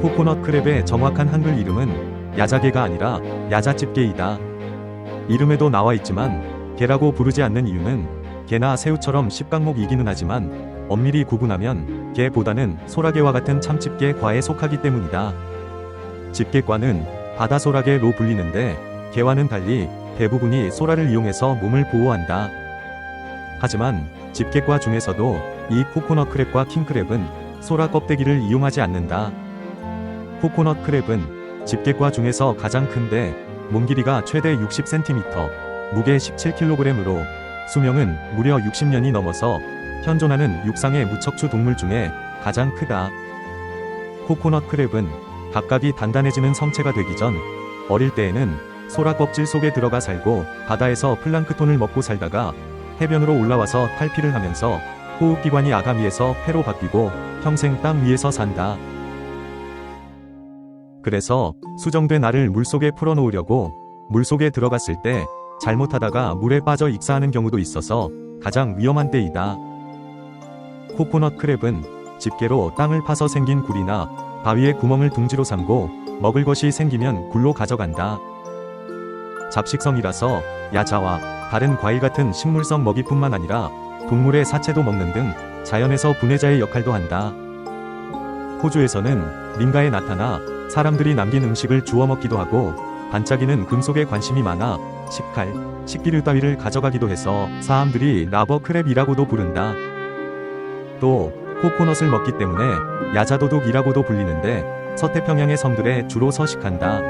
코코넛 크랩의 정확한 한글 이름은 야자개가 아니라 야자집게이다. 이름에도 나와 있지만 개라고 부르지 않는 이유는 개나 새우처럼 십각목 이기는 하지만 엄밀히 구분하면 개보다는 소라게와 같은 참집게과에 속하기 때문이다. 집게과는 바다소라게로 불리는데 개와는 달리 대부분이 소라를 이용해서 몸을 보호한다. 하지만 집게과 중에서도 이 코코넛 크랩과 킹크랩은 소라 껍데기를 이용하지 않는다. 코코넛 크랩은 집게과 중에서 가장 큰데 몸 길이가 최대 60cm, 무게 17kg으로 수명은 무려 60년이 넘어서 현존하는 육상의 무척추 동물 중에 가장 크다. 코코넛 크랩은 각각이 단단해지는 성체가 되기 전 어릴 때에는 소라 껍질 속에 들어가 살고 바다에서 플랑크톤을 먹고 살다가 해변으로 올라와서 탈피를 하면서 호흡기관이 아가미에서 폐로 바뀌고 평생 땅 위에서 산다. 그래서 수정된 알을 물속에 풀어놓으려고 물속에 들어갔을 때 잘못하다가 물에 빠져 익사하는 경우도 있어서 가장 위험한 때이다. 코코넛 크랩은 집게로 땅을 파서 생긴 굴이나 바위에 구멍을 둥지로 삼고 먹을 것이 생기면 굴로 가져간다. 잡식성이라서 야자와 다른 과일 같은 식물성 먹이뿐만 아니라 동물의 사체도 먹는 등 자연에서 분해자의 역할도 한다. 호주에서는 링가에 나타나 사람들이 남긴 음식을 주워 먹기도 하고 반짝이는 금속에 관심이 많아 식칼, 식기류 따위를 가져가기도 해서 사람들이 라버 크랩이라고도 부른다. 또 코코넛을 먹기 때문에 야자도둑이라고도 불리는데 서태평양의 섬들에 주로 서식한다.